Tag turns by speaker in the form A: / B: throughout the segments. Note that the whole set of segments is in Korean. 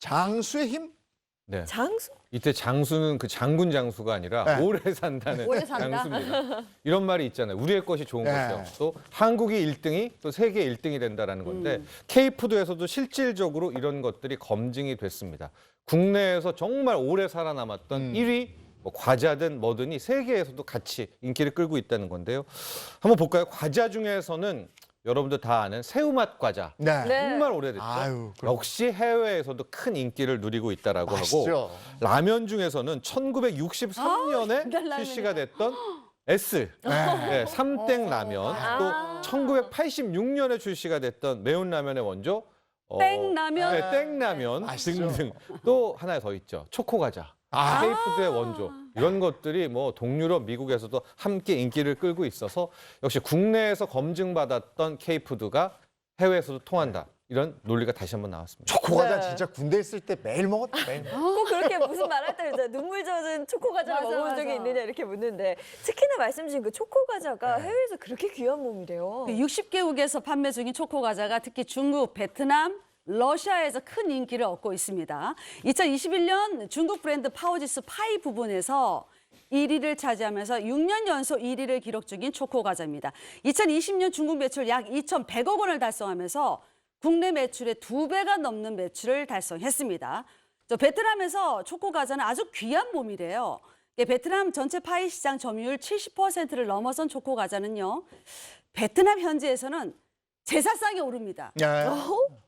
A: 장수의 힘?
B: 네.
C: 장수?
B: 이때 장수는 그 장군 장수가 아니라
A: 네.
B: 오래 산다는
D: 오래 산다.
B: 장수입니다. 이런 말이 있잖아요. 우리의 것이 좋은
A: 네.
B: 것이요. 또 한국이 1등이 또 세계 1등이 된다라는 건데
D: 음.
B: K푸드에서도 실질적으로 이런 것들이 검증이 됐습니다. 국내에서 정말 오래 살아남았던
A: 음.
B: 1위 뭐 과자든 뭐든이 세계에서도 같이 인기를 끌고 있다는 건데요. 한번 볼까요? 과자 중에서는 여러분들 다 아는 새우맛 과자.
A: 네.
C: 네.
B: 정말 오래됐죠.
A: 아유, 그럼
B: 역시 해외에서도 큰 인기를 누리고 있다라고 하고
A: 맛있죠.
B: 라면 중에서는 1963년에
D: 배달라면이다.
B: 출시가 됐던 S
A: 네.
B: 네, 삼땡 라면
C: 아.
B: 또 1986년에 출시가 됐던 매운 라면의 원조 어,
D: 땡라면.
B: 네, 땡라면
A: 맛있죠.
B: 등등 또 하나 더 있죠 초코 과자
A: 아.
B: K푸드의 원조 이런 것들이 뭐 동유럽 미국에서도 함께 인기를 끌고 있어서 역시 국내에서 검증받았던 K푸드가 해외에서도 통한다 이런 논리가 다시 한번 나왔습니다.
A: 초코 과자
C: 네.
A: 진짜 군대 있을 때 매일 먹었다. 매일.
C: 꼭 그렇게 무슨 말할 때 이제 눈물 젖은 초코 과자를
D: 맞아,
C: 먹어본 적이
D: 맞아.
C: 있느냐 이렇게 묻는데 특히나 말씀 주신 그 초코 과자가
A: 네.
C: 해외에서 그렇게 귀한 몸이래요.
D: 60개국에서 판매 중인 초코 과자가 특히 중국, 베트남, 러시아에서 큰 인기를 얻고 있습니다. 2021년 중국 브랜드 파워지스 파이 부분에서 1위를 차지하면서 6년 연속 1위를 기록 중인 초코 과자입니다. 2020년 중국 매출 약 2,100억 원을 달성하면서 국내 매출의 두 배가 넘는 매출을 달성했습니다. 저 베트남에서 초코 과자는 아주 귀한 몸이래요. 예, 베트남 전체 파이 시장 점유율 70%를 넘어선 초코 과자는요. 베트남 현지에서는 제사상에 오릅니다.
A: 네.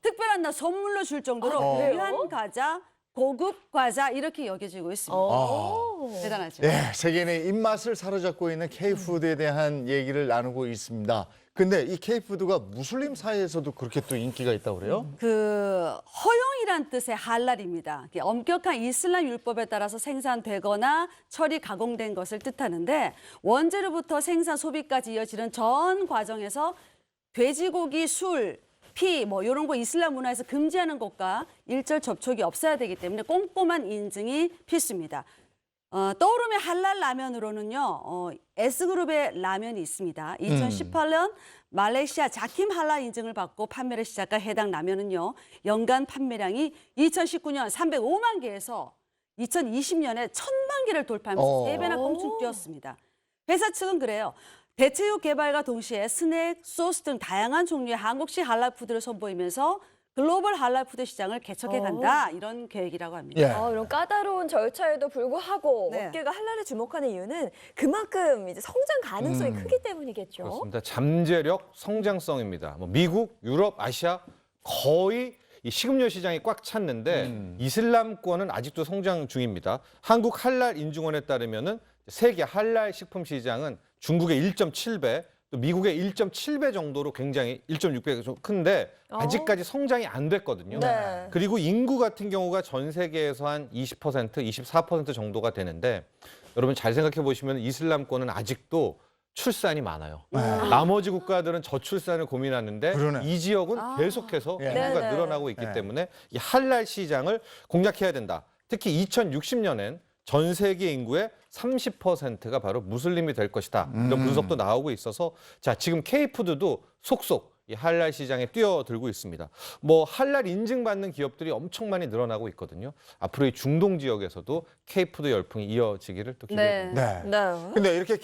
D: 특별한 날 선물로 줄 정도로
A: 아,
C: 그래요?
D: 귀한 과자, 고급 과자 이렇게 여겨지고 있습니다.
C: 어.
D: 대단하죠.
A: 예, 세계인의 입맛을 사로잡고 있는 K푸드에 대한 얘기를 나누고 있습니다. 근데 이 K푸드가 무슬림 사이에서도 그렇게 또 인기가 있다고 그래요?
D: 그 허용이란 뜻의 할랄입니다. 이게 엄격한 이슬람 율법에 따라서 생산되거나 처리 가공된 것을 뜻하는데 원재료부터 생산 소비까지 이어지는 전 과정에서 돼지고기, 술, 피, 뭐 이런 거 이슬람 문화에서 금지하는 것과 일절 접촉이 없어야 되기 때문에 꼼꼼한 인증이 필수입니다. 어, 떠오르면 할랄 라면으로는요, 어, S그룹의 라면이 있습니다. 2018년 말레이시아 자킴 할랄 인증을 받고 판매를 시작한 해당 라면은요, 연간 판매량이 2019년 305만 개에서 2020년에 1000만 개를 돌파하면서
A: 어.
D: 세배나 껑충 뛰었습니다. 회사 측은 그래요. 대체육 개발과 동시에 스낵, 소스 등 다양한 종류의 한국식 할랄 푸드를 선보이면서 글로벌 할랄 푸드 시장을 개척해 간다 이런 계획이라고 합니다.
A: 예.
C: 아, 이런 까다로운 절차에도 불구하고
D: 네.
C: 업계가 한랄에 주목하는 이유는 그만큼 이제 성장 가능성이
A: 음.
C: 크기 때문이겠죠.
B: 그렇습니다. 잠재력 성장성입니다. 뭐 미국, 유럽, 아시아 거의 이 식음료 시장이 꽉 찼는데
A: 음.
B: 이슬람권은 아직도 성장 중입니다. 한국 할랄 인증원에 따르면은 세계 할랄 식품 시장은 중국의 1.7배, 또 미국의 1.7배 정도로 굉장히 1.6배 좀 큰데 아직까지 성장이 안 됐거든요.
C: 네.
B: 그리고 인구 같은 경우가 전 세계에서 한 20%, 24% 정도가 되는데 여러분 잘 생각해 보시면 이슬람권은 아직도 출산이 많아요.
A: 네.
B: 나머지 국가들은 저출산을 고민하는데
A: 그러네.
B: 이 지역은 계속해서
A: 예.
B: 인구가
C: 네네.
B: 늘어나고 있기
A: 네.
B: 때문에 이 할랄 시장을 공략해야 된다. 특히 2060년엔 전 세계 인구의 30%가 바로 무슬림이 될 것이다. 이런
A: 음.
B: 분석도 나오고 있어서 자 지금 K푸드도 속속 이 할랄 시장에 뛰어들고 있습니다. 뭐 할랄 인증받는 기업들이 엄청 많이 늘어나고 있거든요. 앞으로 이 중동 지역에서도 K푸드 열풍이 이어지기를 또 기대해 봅니다.
D: 네.
A: 네.
C: 네.
A: 근데 이렇게